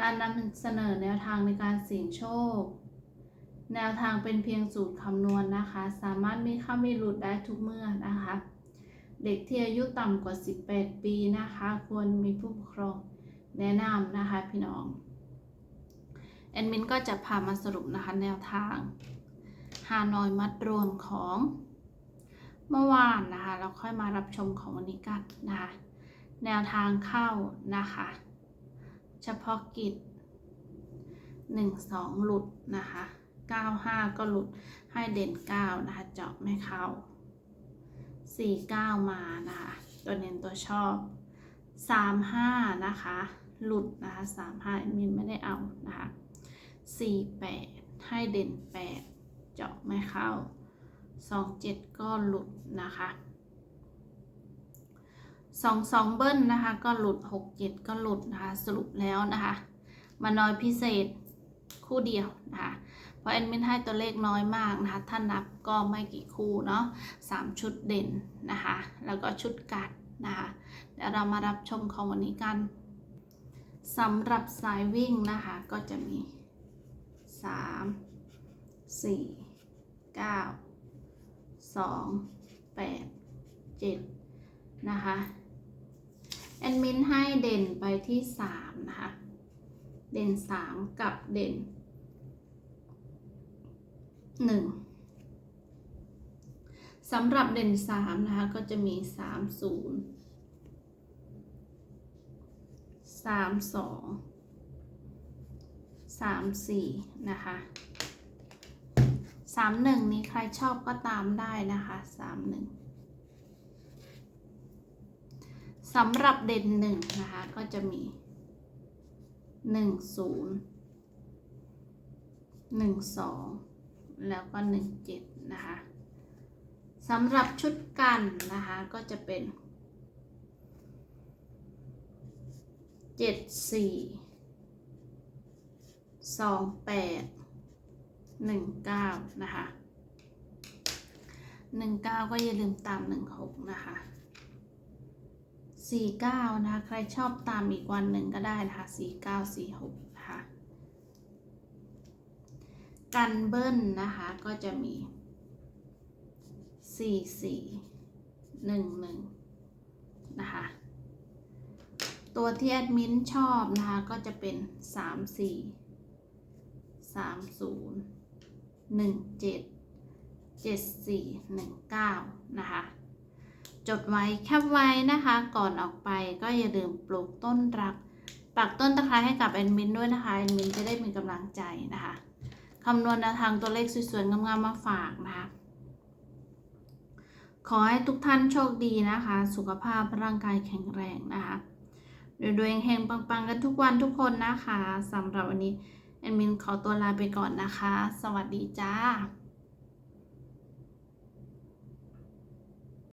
การนำเสนอแนวทางในการเสี่ยงโชค แนวทางเป็นเพียงสูตรคำนวณนะคะ สามารถมีเข้ามีหลุดได้ทุกเมื่อนะคะ เด็กที่อายุต่ำกว่า 18 ปีนะคะ ควรมีผู้ปกครองแนะนำนะคะพี่น้องแอดมินก็จะพามาสรุปนะคะแนวทางฮานอยมัดรวมของเมื่อวานนะคะ เราค่อยมารับชมของวันนี้กันนะคะ แนวทางเข้านะคะ เฉพาะกิจ 1 2 หลุดนะคะ 9 5 ก็หลุดให้เด่น 9 นะคะ เจาะไม่เข้า 4 9 มานะคะ ตัวเน้นตัวชอบ 3 5 นะคะ หลุดนะคะ 3 5มินไม่ได้เอานะคะ 4 8 ให้เด่น 8 เจาะไม่เข้า 2 7 ก็หลุดนะคะ สองสองเบิ้ลนะคะ ก็หลุดหกเจ็ดก็หลุดนะคะ สรุปแล้วนะคะ มาน้อยพิเศษคู่เดียวนะคะเพราะแอดมินให้ตัวเลขน้อยมากนะคะ ถ้านับก็ไม่กี่คู่เนาะสามชุดเด่นนะคะ แล้วก็ชุดกัดนะคะเดี๋ยวเรามารับชมของวันนี้กันสำหรับสายวิ่งนะคะ ก็จะมีสามสี่เก้าสองแปดเจ็ดนะคะ แอดมินให้เด่นไปที่ 3 นะคะ เด่น 3 กับเด่น 1 สำหรับเด่น 3 นะคะ ก็จะมี 3 0 3 2 3 4 นะคะ 3 1 นี้ใครชอบก็ตามได้นะคะ 3 1 สำหรับเด่นหนึ่งนะคะ ก็จะมีหนึ่งศูนย์หนึ่งสองแล้วก็หนึ่งเจ็ดนะคะสำหรับชุดกันนะคะ ก็จะเป็นเจ็ดสี่สองแปดหนึ่งเก้านะคะหนึ่งเก้าก็อย่าลืมตามหนึ่งหกนะคะ 49 นะคะ ใครชอบตามอีกวันหนึ่งก็ได้นะคะ 49 46 นะคะ กันเบิ้ลนะคะ ก็จะมี 44 11 นะคะ ตัวที่แอดมินชอบนะคะ ก็จะเป็น 34 30 17 74 19 นะคะ จดไว้แคปไว้นะคะ ก่อนออกไปก็อย่าลืมปลูกต้นรัก ปักต้นตะไคร้ให้กับแอดมินด้วยนะคะแอดมินจะได้มีกำลังใจนะคะคำนวณแนวทางตัวเลขสวยๆงามๆมาฝากนะคะ ขอให้ทุกท่านโชคดีนะคะ สุขภาพร่างกายแข็งแรงนะคะรวยๆเฮงปังๆกันทุกวันทุกคนนะคะสำหรับวันนี้แอดมินขอตัวลาไปก่อนนะคะ สวัสดีจ้า